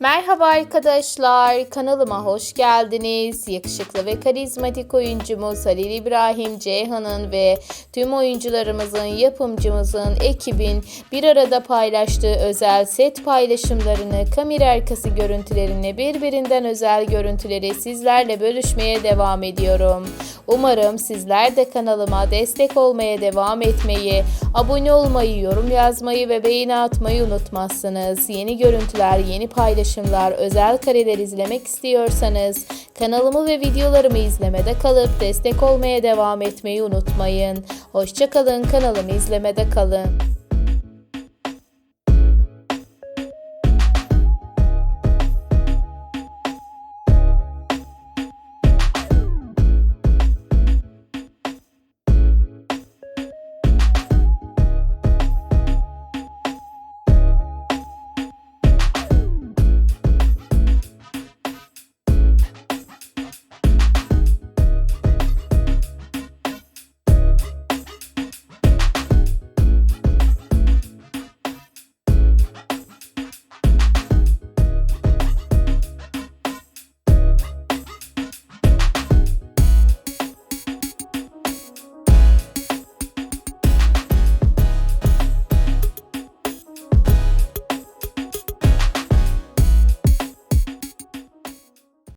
Merhaba arkadaşlar, kanalıma hoş geldiniz. Yakışıklı ve karizmatik oyuncumuz Halil İbrahim Ceyhan'ın ve tüm oyuncularımızın, yapımcımızın, ekibin bir arada paylaştığı özel set paylaşımlarını, kamera arkası görüntülerini, birbirinden özel görüntüleri sizlerle bölüşmeye devam ediyorum. Umarım sizler de kanalıma destek olmaya devam etmeyi, abone olmayı, yorum yazmayı ve beğeni atmayı unutmazsınız. Yeni görüntüler, yeni paylaşımlar, özel kareler izlemek istiyorsanız kanalımı ve videolarımı izlemede kalıp destek olmaya devam etmeyi unutmayın. Hoşçakalın, kanalımı izlemede kalın.